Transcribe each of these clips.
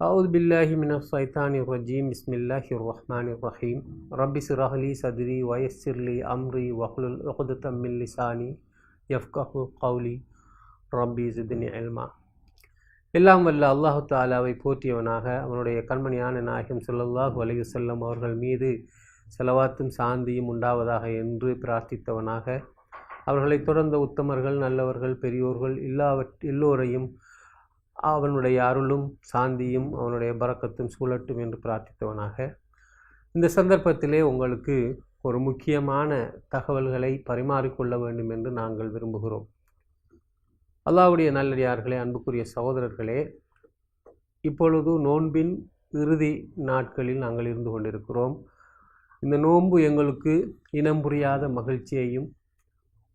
அவுது பில்லாஹி மின சைத்தானி ரஜீம் பிஸ்மில்லாஹி ரஹ்மான் ரஹீம் ரப்பி சிரஹ்லி சதுரி வயசிர்லி அம்ரி வஹ்லுல் உகுது தம்மில் லிசானி எஃப்கஹு கவுலி ரப்பி ஜிதினி அல்மா எல்லாம் வல்ல அல்லாஹு தாலாவை போற்றியவனாக அவனுடைய கண்மணியான நாயகம் சொல்லல்லாஹு அலையு செல்லம் அவர்கள் மீது செலவாத்தும் சாந்தியும் உண்டாவதாக என்று பிரார்த்தித்தவனாக. அவர்களை தொடர்ந்த உத்தமர்கள் நல்லவர்கள் பெரியோர்கள் எல்லாவற் எல்லோரையும் அவனுடைய அருளும் சாந்தியும் அவனுடைய பறக்கத்தும் சூழட்டும் என்று பிரார்த்தித்தவனாக. இந்த சந்தர்ப்பத்திலே உங்களுக்கு ஒரு முக்கியமான தகவல்களை பரிமாறிக்கொள்ள வேண்டும் என்று நாங்கள் விரும்புகிறோம். அல்லாவுடைய நல்லடியார்களே அன்புக்குரிய சகோதரர்களே இப்பொழுது நோன்பின் இறுதி நாட்களில் நாங்கள் இருந்து கொண்டிருக்கிறோம். இந்த நோன்பு எங்களுக்கு இனம் புரியாத மகிழ்ச்சியையும்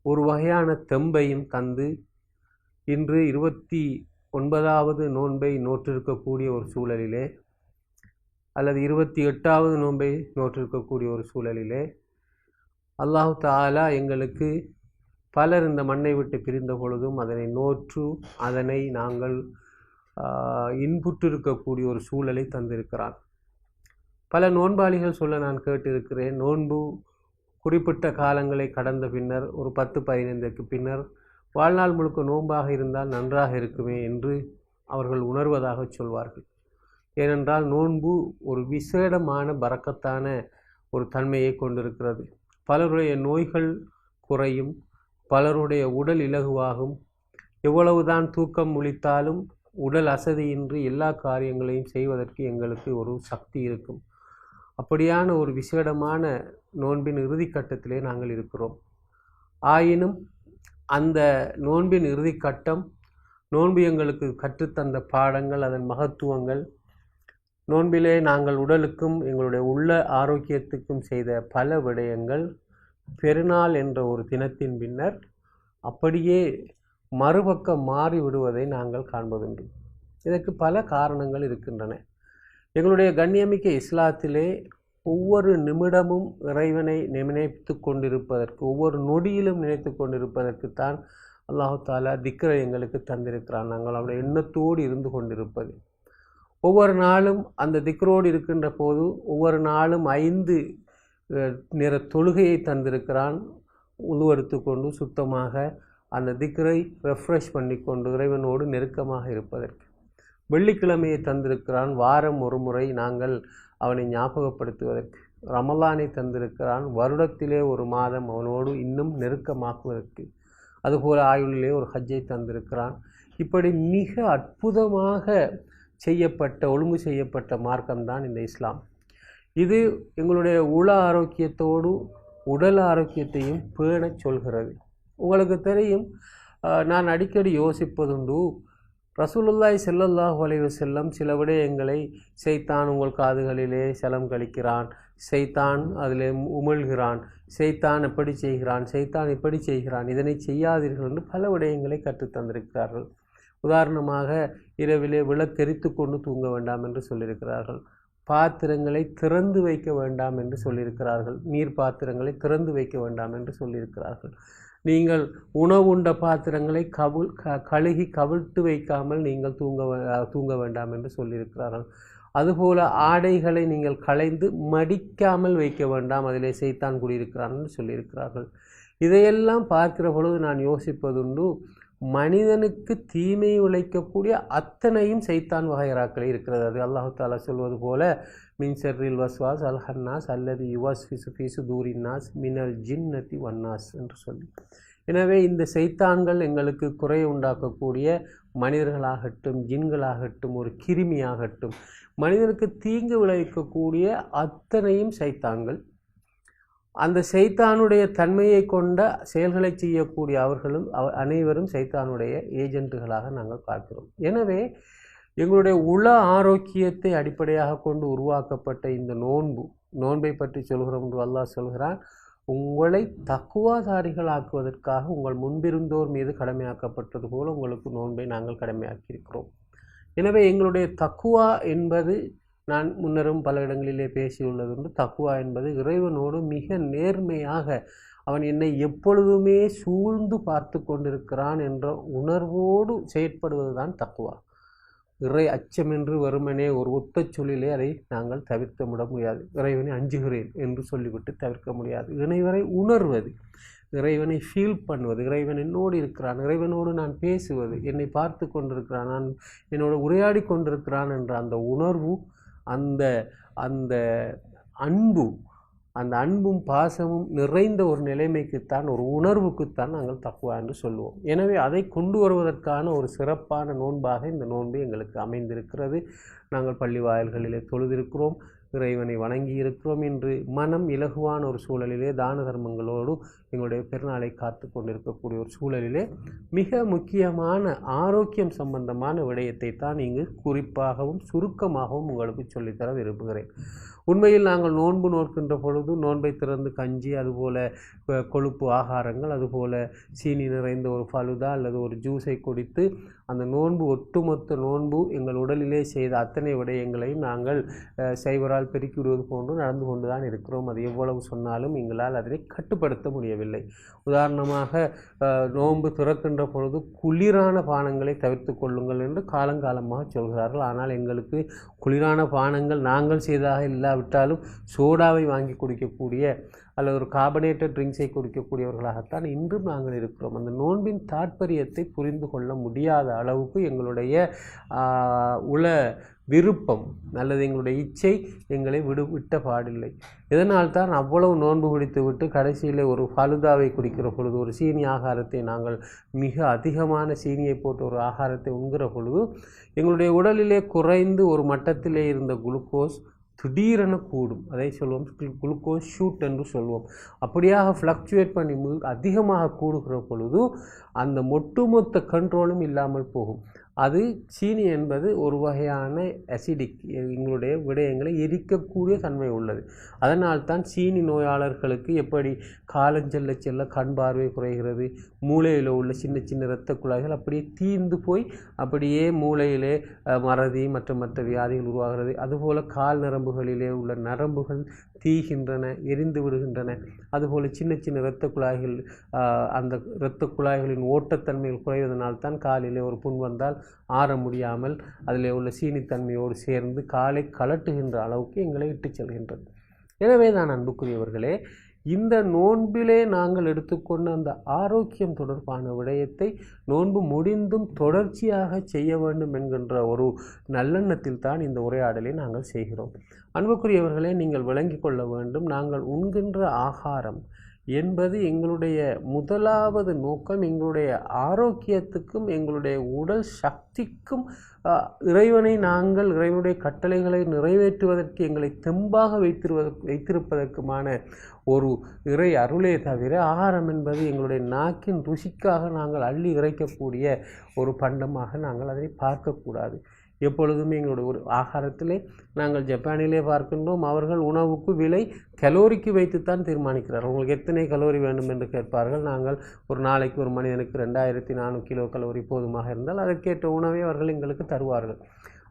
ஒரு வகையான தெம்பையும் தந்து இன்று இருபத்தி ஒன்பதாவது நோன்பை நோற்றிருக்கக்கூடிய ஒரு சூழலிலே அல்லது இருபத்தி எட்டாவது நோன்பை நோற்றிருக்கக்கூடிய ஒரு சூழலிலே அல்லாஹு தாலா எங்களுக்கு பலர் இந்த மண்ணை விட்டு பிரிந்த பொழுதும் அதனை நோற்று அதனை நாங்கள் இன்புற்றிருக்கக்கூடிய ஒரு சூழலை தந்திருக்கிறான் பல நோன்பாளிகள் சொல்ல நான் கேட்டிருக்கிறேன் நோன்பு குறிப்பிட்ட காலங்களை கடந்த பின்னர் ஒரு பத்து பதினைந்துக்கு பின்னர் வாழ்நாள் முழுக்க நோன்பாக இருந்தால் நன்றாக இருக்குமே என்று அவர்கள் உணர்வதாக சொல்வார்கள். ஏனென்றால் நோன்பு ஒரு விசேடமான பறக்கத்தான ஒரு தன்மையை கொண்டிருக்கிறது. பலருடைய நோய்கள் குறையும் பலருடைய உடல் இலகுவாகும். எவ்வளவுதான் தூக்கம் முழித்தாலும் உடல் அசதியின்றி எல்லா காரியங்களையும் செய்வதற்கு எங்களுக்கு ஒரு சக்தி இருக்கும். அப்படியான ஒரு விசேடமான நோன்பின் இறுதி கட்டத்திலே நாங்கள் இருக்கிறோம். ஆயினும் அந்த நோன்பின் இறுதி கட்டம் நோன்பு எங்களுக்கு கற்றுத்தந்த பாடங்கள் அதன் மகத்துவங்கள் நோன்பிலே நாங்கள் உடலுக்கும் எங்களுடைய உள்ள ஆரோக்கியத்துக்கும் செய்த பல விடயங்கள் பெருநாள் என்ற ஒரு தினத்தின் பின்னர் அப்படியே மறுபக்கம் மாறி விடுவதை நாங்கள் காண்பதுண்டு இதற்கு பல காரணங்கள் இருக்கின்றன. எங்களுடைய கண்ணியமிக்க இஸ்லாத்திலே ஒவ்வொரு நிமிடமும் இறைவனை நினைத்து கொண்டிருப்பதற்கு ஒவ்வொரு நொடியிலும் நினைத்து கொண்டிருப்பதற்குத்தான் அல்லாஹு தாலா திக்ரை எங்களுக்கு தந்திருக்கிறான். நாங்கள் அவருடைய எண்ணத்தோடு இருந்து கொண்டிருப்பது. ஒவ்வொரு நாளும் அந்த திக்ரோடு இருக்கின்ற போது ஒவ்வொரு நாளும் ஐந்து நிற தொழுகையை தந்திருக்கிறான். உருவெடுத்து கொண்டு சுத்தமாக அந்த திக்ரை ரெஃப்ரெஷ் பண்ணி கொண்டு இறைவனோடு நெருக்கமாக இருப்பதற்கு. வெள்ளிக்கிழமையை தந்திருக்கிறான். வாரம் ஒரு முறை நாங்கள் அவனை ஞாபகப்படுத்துவதற்கு ரமலானை தந்திருக்கிறான். வருடத்திலே ஒரு மாதம் அவனோடு இன்னும் நெருக்கமாக்குவதற்கு. அதுபோல் ஆயுளிலே ஒரு ஹஜ்ஜை தந்திருக்கிறான். இப்படி மிக அற்புதமாக செய்யப்பட்ட ஒழுங்கு செய்யப்பட்ட மார்க்கம்தான் இந்த இஸ்லாம். இது எங்களுடைய உள ஆரோக்கியத்தோடு உடல் ஆரோக்கியத்தையும் பேணச் சொல்கிறது. உங்களுக்கு தெரியும் நான் அடிக்கடி யோசிப்பதுண்டு ரசூலுல்லாய் செல்லல்லாஹ் வலைவு செல்லம் சில விடயங்களை செய்தான் உங்கள் காதுகளிலே செலம் கழிக்கிறான். செய்தான் அதிலே உமிழ்கிறான். செய்தான் எப்படி செய்கிறான்? செய்தான் எப்படி செய்கிறான்? இதனை செய்யாதீர்கள் என்று பல விடயங்களை கற்றுத்தந்திருக்கிறார்கள் உதாரணமாக இரவிலே விளக்கெரித்து கொண்டு தூங்க வேண்டாம் என்று சொல்லியிருக்கிறார்கள். பாத்திரங்களை திறந்து வைக்க வேண்டாம் என்று சொல்லியிருக்கிறார்கள். நீர் பாத்திரங்களை திறந்து வைக்க வேண்டாம் என்று சொல்லியிருக்கிறார்கள். நீங்கள் உணவுண்ட பாத்திரங்களை கவுள் க கழுகி கவிழ்த்து வைக்காமல் நீங்கள் தூங்க தூங்க வேண்டாம் என்று சொல்லியிருக்கிறார்கள். அதுபோல் ஆடைகளை நீங்கள் களைந்து மடிக்காமல் வைக்க வேண்டாம் அதிலே செய்தான் குடியிருக்கிறான் என்று சொல்லியிருக்கிறார்கள். இதையெல்லாம் பார்க்கிற பொழுது நான் யோசிப்பதுண்டு மனிதனுக்கு தீமை உழைக்கக்கூடிய அத்தனையும் செய்தான் வகைராக்கள் இருக்கிறது. அது அல்லாஹு தாலா சொல்வது போல மின் வஸ்வாஸ் அல் ஹன்னாஸ் அல்லது யுவாஸ் ஃபிசு ஃபிசு தூரின்னாஸ் மினல் ஜின்னதி வன்னாஸ் என்று சொல்லி. எனவே இந்த செய்தான்கள் எங்களுக்கு குறை உண்டாக்கக்கூடிய மனிதர்களாகட்டும் ஜின்களாகட்டும் ஒரு கிருமியாகட்டும் மனிதனுக்கு தீங்கு விளைவிக்கக்கூடிய அத்தனையும் சைத்தான்கள். அந்த சைத்தானுடைய தன்மையை கொண்ட செயல்களை செய்யக்கூடிய அவர்களும் அனைவரும் சைத்தானுடைய ஏஜென்ட்டுகளாக நாங்கள் பார்க்கிறோம். எனவே எங்களுடைய உள ஆரோக்கியத்தை அடிப்படையாக கொண்டு உருவாக்கப்பட்ட இந்த நோன்பு நோன்பை பற்றி சொல்கிறோம் என்று அல்லாஹ் சொல்கிறான் உங்களை தக்குவாதாரிகளாக்குவதற்காக உங்கள் முன்பிருந்தோர் மீது கடமையாக்கப்பட்டது போல உங்களுக்கு நோன்பை நாங்கள் கடமையாக்கியிருக்கிறோம். எனவே எங்களுடைய தக்குவா என்பது நான் முன்னரும் பல இடங்களிலே பேசியுள்ளதுண்டு. தக்குவா என்பது இறைவனோடு மிக நேர்மையாக அவன் என்னை எப்பொழுதுமே சூழ்ந்து பார்த்து கொண்டிருக்கிறான் என்ற உணர்வோடு செயற்படுவது தான் தக்குவா இறை அச்சமென்று வெறுமனே ஒரு ஒத்த சொல்லிலே அதை நாங்கள் தவிர்த்து விட முடியாது. இறைவனை அஞ்சுகிறேன் என்று சொல்லிவிட்டு தவிர்க்க முடியாது. இறைவனை உணர்வது இறைவனை ஃபீல் பண்ணுவது இறைவன் என்னோடு இருக்கிறான் இறைவனோடு நான் பேசுவது என்னை பார்த்து கொண்டிருக்கிறான் நான் என்னோட உரையாடி கொண்டிருக்கிறான் என்ற அந்த உணர்வு அந்த அந்த அன்பு அந்த அன்பும் பாசமும் நிறைந்த ஒரு நிலைமைக்குத்தான் ஒரு உணர்வுக்குத்தான் நாங்கள் தக்குவா என்று சொல்லுவோம். எனவே அதை கொண்டு வருவதற்கான ஒரு சிறப்பான நோன்பாக இந்த நோன்பு எங்களுக்கு அமைந்திருக்கிறது. நாங்கள் பள்ளி வாயில்களிலே தொழுதிருக்கிறோம். இறைவனை வணங்கி இருக்கிறோம் என்று மனம் இலகுவான ஒரு சூழலிலே தான தர்மங்களோடு எங்களுடைய பெருநாளை காத்து கொண்டிருக்கக்கூடிய ஒரு சூழலிலே மிக முக்கியமான ஆரோக்கியம் சம்பந்தமான விடயத்தை தான் இங்கு குறிப்பாகவும் சுருக்கமாகவும் உங்களுக்கு சொல்லித்தர விரும்புகிறேன். உண்மையில் நாங்கள் நோன்பு நோக்கின்ற பொழுது நோன்பை திறந்து கஞ்சி அதுபோல் கொழுப்பு ஆகாரங்கள் அதுபோல் சீனி நிறைந்த ஒரு ஃபலுதா அல்லது ஒரு ஜூஸை குடித்து அந்த நோன்பு ஒட்டுமொத்த நோன்பு எங்கள் உடலிலே செய்த அத்தனை விடயங்களையும் நாங்கள் செய்வரால் சைவரால் பெருக்கி விடுவது போன்று நடந்து கொண்டு தான் இருக்கிறோம். அது எவ்வளவு சொன்னாலும் எங்களால் அதனை கட்டுப்படுத்த முடியவில்லை. உதாரணமாக நோன்பு திறக்கின்ற பொழுது குளிரான பானங்களை தவிர்த்து கொள்ளுங்கள் என்று காலங்காலமாக சொல்கிறார்கள். ஆனால் எங்களுக்கு குளிரான பானங்கள் நாங்கள் செய்ததாக இல்லாவிட்டாலும் சோடாவை வாங்கி குடிக்கக்கூடிய அல்லது ஒரு கார்பனேட்டட் ட்ரிங்க்ஸை குடிக்கக்கூடியவர்களாகத்தான் இன்றும் நாங்கள் இருக்கிறோம். அந்த நோன்பின் தாற்பயத்தை புரிந்து கொள்ள முடியாத அளவுக்கு எங்களுடைய உல உள விருப்பம் அல்லது எங்களுடைய இச்சை எங்களை விடு விட்ட பாடில்லை. இதனால் தான் அவ்வளவு நோன்பு பிடித்து விட்டு கடைசியில் ஒரு ஃபலுதாவை குடிக்கிற பொழுது ஒரு சீனி ஆகாரத்தை நாங்கள் மிக அதிகமான சீனியை போட்டு ஒரு ஆகாரத்தை உண்கிற பொழுது எங்களுடைய உடலிலே குறைந்து ஒரு ரத்தத்திலே இருந்த குளுக்கோஸ் திடீரென கூடும். அதை சொல்லுவோம் குளுக்கோஸ் ஷூட் என்று சொல்வோம். அப்படியாக ஃப்ளக்சுவேட் பண்ணி அதிகமாக கூடுகிற பொழுது அந்த ஒட்டுமொத்த கண்ட்ரோலும் இல்லாமல் போகும். அது சீனி என்பது ஒரு வகையான அசிடிக் எங்களுடைய விடயங்களை எரிக்கக்கூடிய தன்மை உள்ளது. அதனால்தான் சீனி நோயாளர்களுக்கு எப்படி காலஞ்செல்ல செல்ல கண் பார்வை குறைகிறது மூளையில் உள்ள சின்ன சின்ன இரத்த குழாய்கள் அப்படியே தீர்ந்து போய் அப்படியே மூளையிலே மறதி மற்றும் மற்ற வியாதிகள் உருவாகிறது. அதுபோல் கால் நரம்புகளிலே உள்ள நரம்புகள் தீகின்றன எரிந்து விடுகின்றன. அதுபோல் சின்ன சின்ன இரத்த குழாய்கள் அந்த இரத்த குழாய்களின் ஓட்டத்தன்மைகள் குறைவதனால் தான் காலிலே ஒரு புண் வந்தால் ஆற முடியாமல் அதில் உள்ள சீனித்தன்மையோடு சேர்ந்து காலை கலட்டுகின்ற அளவுக்கு எங்களை இட்டு செல்கின்றது. எனவே தான் அன்புக்குரியவர்களே இந்த நோன்பிலே நாங்கள் எடுத்துக்கொண்ட அந்த ஆரோக்கியம் தொடர்பான விடயத்தை நோன்பு முடிந்தும் தொடர்ச்சியாக செய்ய வேண்டும் என்கின்ற ஒரு நல்லெண்ணத்தில் தான் இந்த உரையாடலை நாங்கள் செய்கிறோம். அன்புக்குரியவர்களே நீங்கள் விளங்கிக் கொள்ள வேண்டும் நாங்கள் உண்கின்ற ஆகாரம் என்பது எங்களுடைய முதலாவது நோக்கம் எங்களுடைய ஆரோக்கியத்துக்கும் எங்களுடைய உடல் சக்திக்கும் இறைவனை நாங்கள் இறைவனுடைய கட்டளைகளை நிறைவேற்றுவதற்கு எங்களை தெம்பாக வைத்திருவதற்கு வைத்திருப்பதற்குமான ஒரு இறை அருளே தவிர ஆகாரம் என்பது எங்களுடைய நாக்கின் ருசிக்காக நாங்கள் அள்ளி இறைக்கக்கூடிய ஒரு பண்டமாக நாங்கள் அதை பார்க்கக்கூடாது. எப்பொழுதுமே எங்களுடைய ஒரு ஆகாரத்திலே நாங்கள் ஜப்பானிலே பார்க்கின்றோம். அவர்கள் உணவுக்கு விலை கலோரிக்கு வைத்துத்தான் தீர்மானிக்கிறார்கள். உங்களுக்கு எத்தனை கலோரி வேண்டும் என்று கேட்பார்கள். நாங்கள் ஒரு நாளைக்கு ஒரு மனிதனுக்கு ரெண்டாயிரத்தி நானூறு கிலோ கலோரி போதுமாக இருந்தால் அதற்கேற்ற உணவை அவர்கள் எங்களுக்கு தருவார்கள்.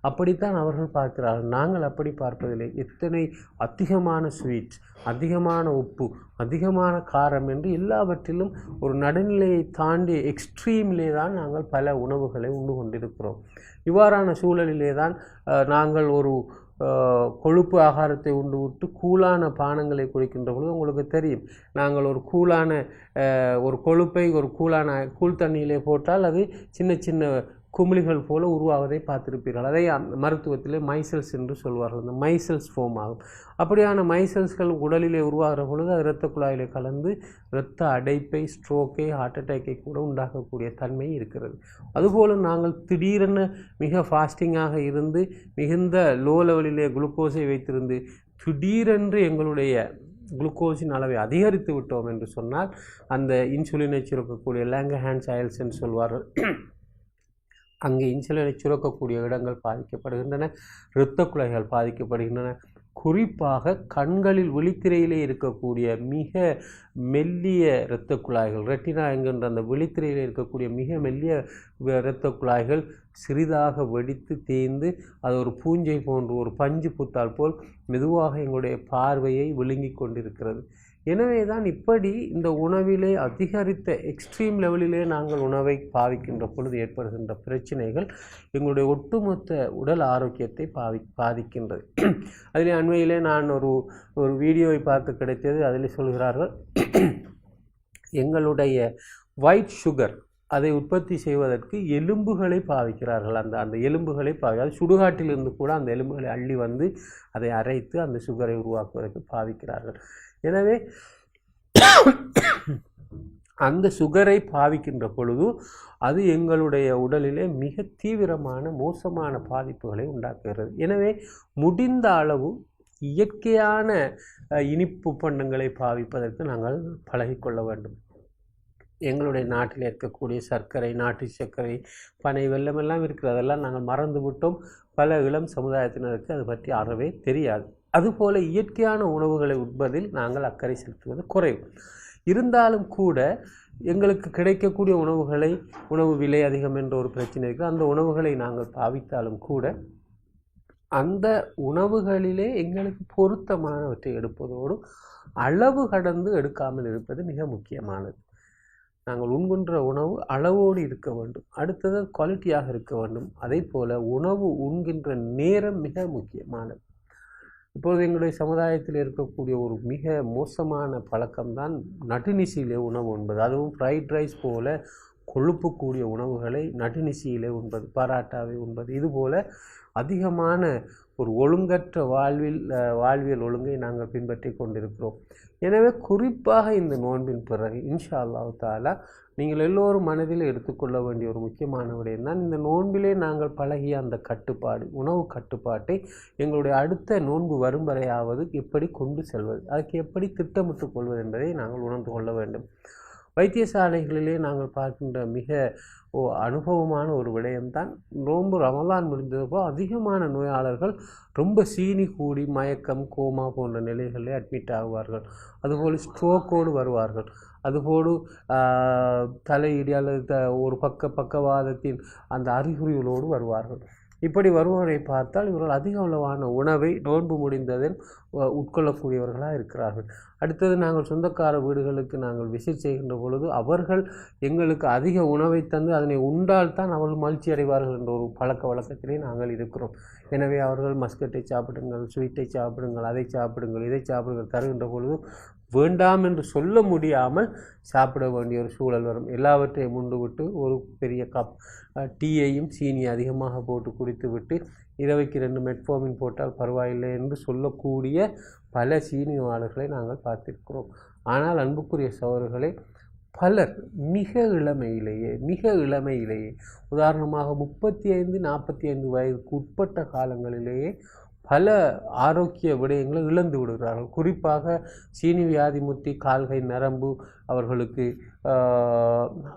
அப்படித்தான் அவர்கள் பார்க்கிறார்கள். நாங்கள் அப்படி பார்ப்பதில்லை. எத்தனை அதிகமான ஸ்வீட் அதிகமான உப்பு அதிகமான காரம் என்று எல்லாவற்றிலும் ஒரு நடுநிலையை தாண்டி எக்ஸ்ட்ரீமிலே தான் நாங்கள் பல உணவுகளை உண்டு கொண்டிருக்கிறோம். இவ்வாறான சூழலிலே தான் நாங்கள் ஒரு கொழுப்பு ஆகாரத்தை உண்டு விட்டு கூலான பானங்களை குடிக்கின்ற பொழுது உங்களுக்கு தெரியும். நாங்கள் ஒரு கூலான ஒரு கொழுப்பை ஒரு கூலான கூழ் தண்ணியிலே போட்டால் அது சின்ன சின்ன குமிழிகள் போல உருவாவதை பார்த்திருப்பீர்கள். அதை அந்த மருத்துவத்திலே மைசல்ஸ் என்று சொல்வார்கள். அந்த மைசல்ஸ் ஃபோம் ஆகும். அப்படியான மைசல்ஸ்கள் உடலிலே உருவாகிற பொழுது அது இரத்த குழாயிலே கலந்து இரத்த அடைப்பை ஸ்ட்ரோக்கை ஹார்ட் அட்டாக்கை கூட உண்டாக்கக்கூடிய தன்மை இருக்கிறது. அதுபோல் நாங்கள் திடீரென மிக ஃபாஸ்டிங்காக இருந்து மிகுந்த லோ லெவலிலே குளுக்கோஸை வைத்திருந்து திடீரென்று எங்களுடைய குளுக்கோஸின் அளவை அதிகரித்து விட்டோம் என்று சொன்னால் அந்த இன்சுலினை சுரக்கக்கூடிய லேங்க ஹேண்ட்ஸ் ஆயில்ஸ் என்று சொல்வார்கள். அங்கே இன்சுலினை சுரக்கக்கூடிய இடங்கள் பாதிக்கப்படுகின்றன இரத்த குழாய்கள் பாதிக்கப்படுகின்றன. குறிப்பாக கண்களில் விழித்திரையிலே இருக்கக்கூடிய மிக மெல்லிய இரத்த குழாய்கள் ரெட்டினா என்கின்ற அந்த விழித்திரையில் இருக்கக்கூடிய மிக மெல்லிய இரத்த குழாய்கள் சிறிதாக வெடித்து தேய்ந்து அது ஒரு பூஞ்சை போன்று ஒரு பஞ்சு புத்தால் போல் மெதுவாக எங்களுடைய பார்வையை விழுங்கிக் கொண்டிருக்கிறது. எனவே தான் இப்படி இந்த உணவிலே அதிகரித்த எக்ஸ்ட்ரீம் லெவலிலே நாங்கள் உணவை பாவிக்கின்ற பொழுது ஏற்படுகின்ற பிரச்சனைகள் எங்களுடைய ஒட்டுமொத்த உடல் ஆரோக்கியத்தை பாவி பாதிக்கின்றது. அதில் அண்மையிலே நான் ஒரு ஒரு வீடியோவை பார்த்து கிடைத்தது. அதில் சொல்கிறார்கள் எங்களுடைய ஒயிட் சுகர் அதை உற்பத்தி செய்வதற்கு எலும்புகளை பாவிக்கிறார்கள். அந்த அந்த எலும்புகளை பாவி அது சுடுகாட்டிலிருந்து கூட அந்த எலும்புகளை அள்ளி வந்து அதை அரைத்து அந்த சுகரை உருவாக்குவதற்கு பாவிக்கிறார்கள். எனவே அந்த சுகரை பாவிக்கின்ற பொழுது அது எங்களுடைய உடலிலே மிக தீவிரமான மோசமான பாதிப்புகளை உண்டாக்குகிறது. எனவே முடிந்த அளவு இயற்கையான இனிப்பு பண்டங்களை பாவிப்பதற்கு நாங்கள் பழகிக்கொள்ள வேண்டும். எங்களுடைய நாட்டில் இருக்கக்கூடிய சர்க்கரை நாட்டு சர்க்கரை பனை வெல்லம் எல்லாம் இருக்கிறதெல்லாம் நாங்கள் மறந்து விட்டோம் பல இளம் சமுதாயத்தினருக்கு அது பற்றி அறவே தெரியாது. அதுபோல இயற்கையான உணவுகளை உட்பதில் நாங்கள் அக்கறை செலுத்துவது குறைவு. இருந்தாலும் கூட எங்களுக்கு கிடைக்கக்கூடிய உணவுகளை உணவு விலை அதிகம் என்ற ஒரு பிரச்சனை இருக்குது. அந்த உணவுகளை நாங்கள் பாவித்தாலும் கூட அந்த உணவுகளிலே எங்களுக்கு பொருத்தமானவற்றை எடுப்பதோடு அளவு கடந்து எடுக்காமல் இருப்பது மிக முக்கியமானது. நாங்கள் உண்கின்ற உணவு அளவோடு இருக்க வேண்டும். அடுத்தது குவாலிட்டியாக இருக்க வேண்டும். அதே போல் உணவு உண்கின்ற நேரம் மிக முக்கியமானது. இப்பொழுது எங்களுடைய சமுதாயத்தில் இருக்கக்கூடிய ஒரு மிக மோசமான பழக்கம்தான் நடுநிசியிலே உணவு உண்பது அதுவும் ஃப்ரைட் ரைஸ் போல கொழுப்புக்கூடிய உணவுகளை நடுநிசியிலே உண்பது பராட்டாவை உண்பது. இதுபோல அதிகமான ஒரு ஒழுங்கற்ற வாழ்வில் வாழ்வியல் ஒழுங்கை நாங்கள் பின்பற்றி கொண்டிருக்கிறோம். எனவே குறிப்பாக இந்த நோன்பின் பிறகு இன்ஷா அல்லாஹ் தாலா நீங்கள் எல்லோரும் மனதில் எடுத்துக்கொள்ள வேண்டிய ஒரு முக்கியமான விடயம் தான் இந்த நோன்பிலே நாங்கள் பழகிய அந்த கட்டுப்பாடு உணவு கட்டுப்பாட்டை எங்களுடைய அடுத்த நோன்பு வரும் வரையாவது எப்படி கொண்டு செல்வது அதுக்கு எப்படி திட்டமிட்டுக் கொள்வது என்பதை நாங்கள் உணர்ந்து கொள்ள வேண்டும். வைத்தியசாலைகளிலே நாங்கள் பார்க்கின்ற மிக ஓ அனுபவமான ஒரு விடயம்தான் ரொம்ப ரமலான் முடிந்தப்போ அதிகமான நோயாளர்கள் ரொம்ப சீனி கூடி மயக்கம் கோமா போன்ற நிலைகளில் அட்மிட் ஆகுவார்கள். அதுபோல் ஸ்ட்ரோக்கோடு வருவார்கள். அதுபோடு தலையீடு தலையிடி அல்லது த ஒரு பக்க பக்கவாதத்தின் அந்த அறிகுறிகளோடு வருவார்கள். இப்படி வருவதை பார்த்தால் இவர்கள் அதிக அளவான உணவை நோன்பு முடிந்ததில் உட்கொள்ளக்கூடியவர்களாக இருக்கிறார்கள். அடுத்தது நாங்கள் சொந்தக்கார வீடுகளுக்கு நாங்கள் விசிட் செய்கின்ற பொழுது அவர்கள் எங்களுக்கு அதிக உணவை தந்து அதனை உண்டால் தான் அவர்கள் மகிழ்ச்சி அடைவார்கள் என்ற ஒரு பழக்க வழக்கத்திலே நாங்கள் இருக்கிறோம். எனவே அவர்கள் மஸ்கட்டை சாப்பிடுங்கள் ஸ்வீட்டை சாப்பிடுங்கள் அதை சாப்பிடுங்கள் இதை சாப்பிடுங்கள் தருகின்ற பொழுது வேண்டாம் என்று சொல்ல முடியாமல் சாப்பிட வேண்டிய ஒரு சூழல் வரும். எல்லாவற்றையும் உண்டு விட்டு ஒரு பெரிய கப் டீயையும் சீனி அதிகமாக போட்டு குடித்துவிட்டு இரவைக்கு ரெண்டு மெட்ஃபோமின் போட்டால் பரவாயில்லை என்று சொல்லக்கூடிய பல சீனியாளர்களை நாங்கள் பார்த்திருக்கிறோம். ஆனால் அன்புக்குரிய சகோதரர்களே பலர் மிக இளமையிலேயே மிக இளமையிலேயே உதாரணமாக முப்பத்தி ஐந்து நாற்பத்தி ஐந்து வயதுக்கு உட்பட்ட காலங்களிலேயே பல ஆரோக்கிய விடயங்களை இழந்து விடுகிறார்கள். குறிப்பாக சீனி வியாதி முத்தி கால்கை நரம்பு அவர்களுக்கு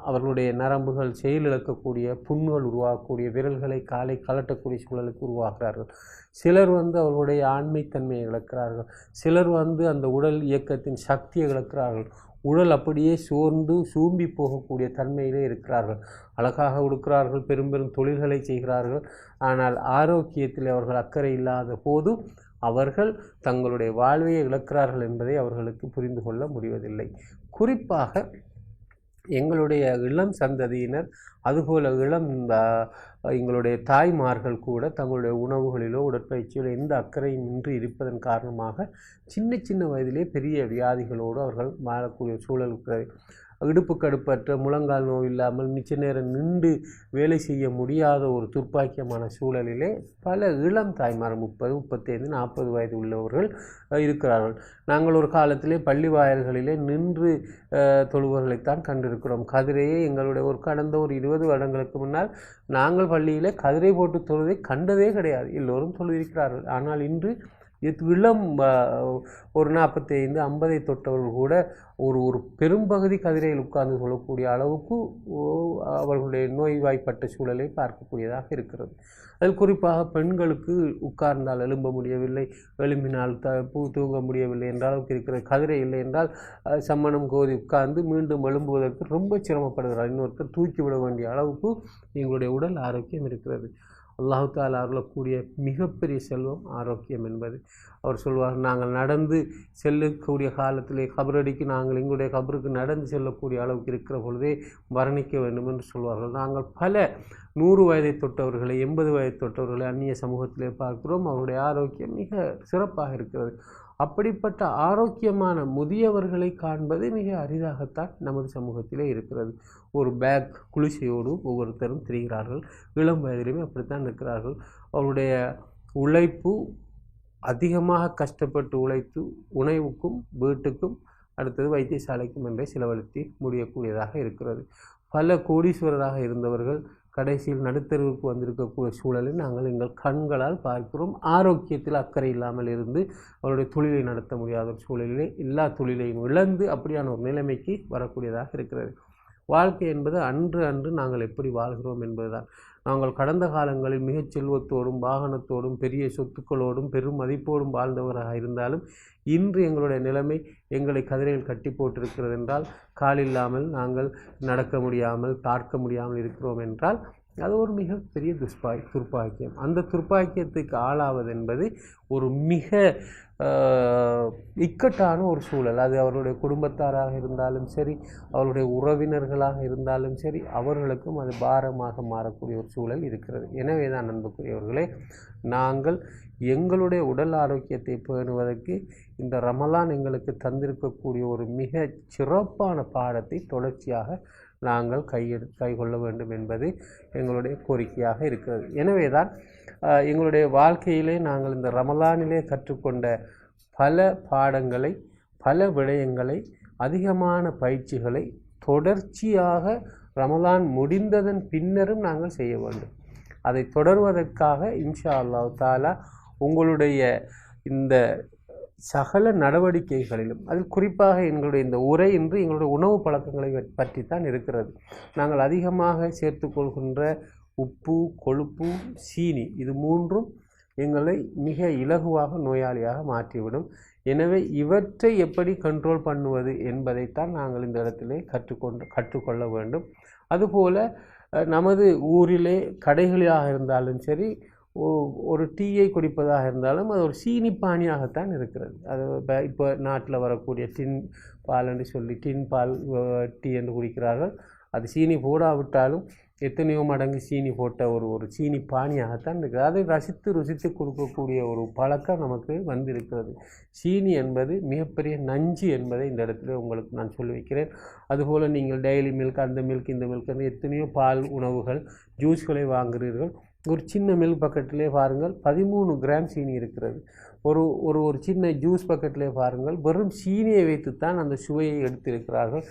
அவர்களுடைய நரம்புகள் செயலிழக்கக்கூடிய புண்ணுகள் உருவாகக்கூடிய விரல்களை காலை கலட்டக்கூடிய சூழலுக்கு உருவாகிறார்கள். சிலர் வந்து அவர்களுடைய ஆண்மைத்தன்மையை இழக்கிறார்கள். சிலர் வந்து அந்த உடல் இயக்கத்தின் சக்தியை இழக்கிறார்கள். உடல் அப்படியே சோர்ந்து சூம்பி போகக்கூடிய தன்மையிலே இருக்கிறார்கள். அழகாக உடுக்கிறார்கள் பெரும் பெரும் தொழில்களை செய்கிறார்கள். ஆனால் ஆரோக்கியத்தில் அவர்கள் அக்கறை இல்லாத போது அவர்கள் தங்களுடைய வாழ்வையை இழக்கிறார்கள் என்பதை அவர்களுக்கு புரிந்து கொள்ள முடிவதில்லை. குறிப்பாக எங்களுடைய இளம் சந்ததியினர் அதுபோல இளம் எங்களுடைய தாய்மார்கள் கூட தங்களுடைய உணவுகளிலோ உடற்பயிற்சியிலோ எந்த அக்கறையும் இன்றி இருப்பதன் காரணமாக சின்ன சின்ன வயதிலே பெரிய வியாதிகளோடு அவர்கள் மாறக்கூடிய சூழல் இருக்கிறது. இடுப்பு கடுப்பற்ற முழங்கால் நோய் இல்லாமல் மிச்ச நேரம் நின்று வேலை செய்ய முடியாத ஒரு துர்ப்பாக்கியமான சூழலிலே பல இளம் தாய்மார் முப்பது முப்பத்தைந்து நாற்பது வயது உள்ளவர்கள் இருக்கிறார்கள். நாங்கள் ஒரு காலத்திலே பள்ளி வாயல்களிலே நின்று தொழுவர்களைத்தான் கண்டிருக்கிறோம். கதிரையே எங்களுடைய ஒரு கடந்த ஒரு இருபது வருடங்களுக்கு முன்னால் நாங்கள் பள்ளியிலே கதிரை போட்டு தொழுதை கண்டதே கிடையாது. எல்லோரும் தொழுதிருக்கிறார்கள். ஆனால் இன்று இளம் ஒரு நாற்பத்தைந்து ஐம்பதை தொட்டவர்கள் கூட ஒரு ஒரு பெரும்பகுதி கதிரையில் உட்கார்ந்து சொல்லக்கூடிய அளவுக்கு அவர்களுடைய நோய்வாய்ப்பட்ட சூழலை பார்க்கக்கூடியதாக இருக்கிறது. அதில் குறிப்பாக பெண்களுக்கு உட்கார்ந்தால் எழும்ப முடியவில்லை எழும்பினால் த பூ தூங்க முடியவில்லை என்ற அளவுக்கு இருக்கிற கதிரை இல்லை என்றால் சம்மணம் கோதி உட்கார்ந்து மீண்டும் எழும்புவதற்கு ரொம்ப சிரமப்படுகிறார். இன்னொருத்தர் தூக்கி விட வேண்டிய அளவுக்கு எங்களுடைய உடல் ஆரோக்கியம் இருக்கிறது. அல்லாஹு தாலா அருளக்கூடிய மிகப்பெரிய செல்வம் ஆரோக்கியம் என்பது. அவர் சொல்வார் நாங்கள் நடந்து செல்லக்கூடிய காலத்திலே கபரடிக்கு நாங்கள் எங்களுடைய கபருக்கு நடந்து செல்லக்கூடிய அளவுக்கு இருக்கிற பொழுதே வர்ணிக்க வேண்டும் என்று சொல்வார்கள். நாங்கள் பல நூறு வயதை தொட்டவர்களை எண்பது வயதை தொட்டவர்களை அந்நிய சமூகத்திலே பார்க்கிறோம். அவருடைய ஆரோக்கியம் மிக சிறப்பாக இருக்கிறது. அப்படிப்பட்ட ஆரோக்கியமான முதியவர்களை காண்பது மிக அரிதாகத்தான் நமது சமூகத்திலே இருக்கிறது. ஒரு பேக் குளிசையோடு ஒவ்வொருத்தரும் திரிகிறார்கள். இளம் வயதிலுமே அப்படித்தான் இருக்கிறார்கள். அவருடைய உழைப்பு அதிகமாக கஷ்டப்பட்டு உழைத்து உணவுக்கும் வீட்டுக்கும் அடுத்தது வைத்தியசாலைக்கும் என்றே செலவழித்து முடியக்கூடியதாக இருக்கிறது. பல கோடீஸ்வரராக இருந்தவர்கள் கடைசியில் நடுத்தருவுக்கு வந்திருக்கக்கூடிய சூழலில் நாங்கள் எங்கள் கண்களால் பார்க்கிறோம். ஆரோக்கியத்தில் அக்கறை இல்லாமல் இருந்து அவருடைய தொழிலை நடத்த முடியாத ஒரு சூழலிலே எல்லா தொழிலையும் இழந்து அப்படியான ஒரு நிலைமைக்கு வரக்கூடியதாக இருக்கிறது. வாழ்க்கை என்பது அன்று அன்று நாங்கள் எப்படி வாழ்கிறோம் என்பதுதான். நாங்கள் கடந்த காலங்களில் மிகச் செல்வத்தோடும் வாகனத்தோடும் பெரிய சொத்துக்களோடும் பெரும் மதிப்போடும் வாழ்ந்தவராக இருந்தாலும் இன்று எங்களுடைய நிலைமை எங்களை கதிரையில் கட்டி போட்டிருக்கிறது என்றால் கால் இல்லாமல் நாங்கள் நடக்க முடியாமல் பார்க்க முடியாமல் இருக்கிறோம் என்றால் அது ஒரு மிகப்பெரிய துஷ்பாய் துர்ப்பாக்கியம். அந்த துர்ப்பாக்கியத்துக்கு ஆளாவது என்பது ஒரு மிக இக்கட்டான ஒரு சூழல். அது அவருடைய குடும்பத்தாராக இருந்தாலும் சரி அவருடைய உறவினர்களாக இருந்தாலும் சரி அவர்களுக்கும் அது பாரமாக மாறக்கூடிய ஒரு சூழல் இருக்கிறது. எனவே தான் நண்புக்குரியவர்களே நாங்கள் எங்களுடைய உடல் ஆரோக்கியத்தை பேணுவதற்கு இந்த ரமலான் எங்களுக்கு தந்திருக்கக்கூடிய ஒரு மிக சிறப்பான பாடத்தை தொடர்ச்சியாக நாங்கள் கையெடு கைகொள்ள வேண்டும் என்பது எங்களுடைய கோரிக்கையாக இருக்கிறது. எனவே தான் எங்களுடைய வாழ்க்கையிலே நாங்கள் இந்த ரமலானிலே கற்றுக்கொண்ட பல பாடங்களை பல விடயங்களை அதிகமான பயிற்சிகளை தொடர்ச்சியாக ரமலான் முடிந்ததன் பின்னரும் நாங்கள் செய்ய வேண்டும். அதை தொடர்வதற்காக இன்ஷா அல்லாஹ் தாலா உங்களுடைய இந்த சகல நடவடிக்கைகளிலும் அதில் குறிப்பாக எங்களுடைய இந்த உரை இன்று எங்களுடைய உணவு பழக்கங்களை பற்றி தான் இருக்கிறது. நாங்கள் அதிகமாக சேர்த்துக்கொள்கின்ற உப்பு கொழுப்பு சீனி இது மூன்றும் எங்களை மிக இலகுவாக நோயாளியாக மாற்றிவிடும். எனவே இவற்றை எப்படி கண்ட்ரோல் பண்ணுவது என்பதைத்தான் நாங்கள் இந்த இடத்திலே கற்றுக்கொண்டு கற்றுக்கொள்ள வேண்டும். அதுபோல நமது ஊரிலே கடைகளாக இருந்தாலும் சரி ஒரு டீயை குடிப்பதாக இருந்தாலும் அது ஒரு சீனி பானியாகத்தான் இருக்கிறது. அது இப்போ இப்போ நாட்டில் வரக்கூடிய டின் பால் என்று சொல்லி டின் பால் டீ என்று குடிக்கிறார்கள். அது சீனி போடாவிட்டாலும் எத்தனையோ மடங்கு சீனி போட்ட ஒரு ஒரு சீனி பானியாகத்தான் இருக்குது அதை ரசித்து ருசித்து கொடுக்கக்கூடிய ஒரு பழக்கம் நமக்கு வந்திருக்கிறது. சீனி என்பது மிகப்பெரிய நஞ்சு என்பதை இந்த இடத்துல உங்களுக்கு நான் சொல்லி வைக்கிறேன். அதுபோல் நீங்கள் டெய்லி மில்க் அந்த மில்க் இந்த மில்க் எத்தனையோ பால் உணவுகள் ஜூஸ்களை வாங்குகிறீர்கள். ஒரு சின்ன மில்க் பக்கெட்டிலே பாருங்கள் பதிமூணு கிராம் சீனி இருக்கிறது. ஒரு ஒரு ஒரு சின்ன ஜூஸ் பக்கெட்டிலே பாருங்கள் வெறும் சீனியை வைத்துத்தான் அந்த சுவையை எடுத்திருக்கிறார்கள்.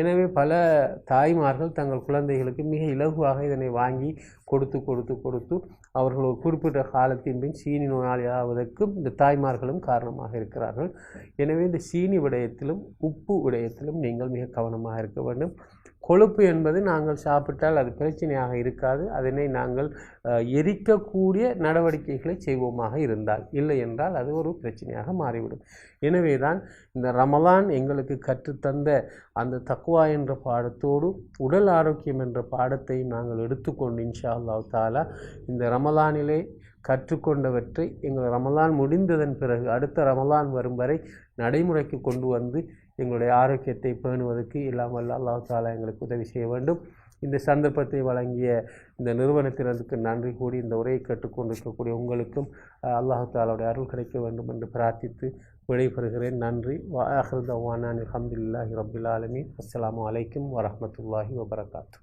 எனவே பல தாய்மார்கள் தங்கள் குழந்தைகளுக்கு மிக இலகுவாக இதனை வாங்கி கொடுத்து கொடுத்து கொடுத்து அவர்கள் ஒரு குறிப்பிட்ட காலத்தின் பின் சீனி நோயாளியாவதற்கும் இந்த தாய்மார்களும் காரணமாக இருக்கிறார்கள். எனவே இந்த சீனி விடயத்திலும் உப்பு விடயத்திலும் நீங்கள் மிக கவனமாக இருக்க வேண்டும். கொழுப்பு என்பது நாங்கள் சாப்பிட்டால் அது பிரச்சனையாக இருக்காது. அதனை நாங்கள் எரிக்கக்கூடிய நடவடிக்கைகளை செய்வோமாக இருந்தால். இல்லை என்றால் அது ஒரு பிரச்சனையாக மாறிவிடும். எனவே தான் இந்த ரமலான் எங்களுக்கு கற்றுத்தந்த அந்த தக்குவா என்ற பாடத்தோடு உடல் ஆரோக்கியம் என்ற பாடத்தையும் நாங்கள் எடுத்துக்கொண்டு இன்ஷா அல்லாஹ் தாலா இந்த ரமலானிலே கற்றுக்கொண்டவற்றை எங்கள் ரமலான் முடிந்ததன் பிறகு அடுத்த ரமலான் வரும் வரை நடைமுறைக்கு கொண்டு வந்து எங்களுடைய ஆரோக்கியத்தை பேணுவதற்கு இல்லாமல் அல்லா அல்லாஹ் தாலா எங்களுக்கு உதவி செய்ய வேண்டும். இந்த சந்தர்ப்பத்தை வழங்கிய இந்த நிறுவனத்தினருக்கு நன்றி கூடி இந்த உரையை கேட்டுக்கொண்டிருக்கக்கூடிய உங்களுக்கும் அஹ், அல்லாஹ் தாலாவுடைய அருள் கிடைக்க வேண்டும் என்று பிரார்த்தித்து விடைபெறுகிறேன். நன்றி. வாஹர் தவானான் அலமதுல்லாஹி ரபில் ஆலமீன். அஸ்ஸலாமு அலைக்கும் வரஹ்மத்துல்லாஹி வபரகாத்து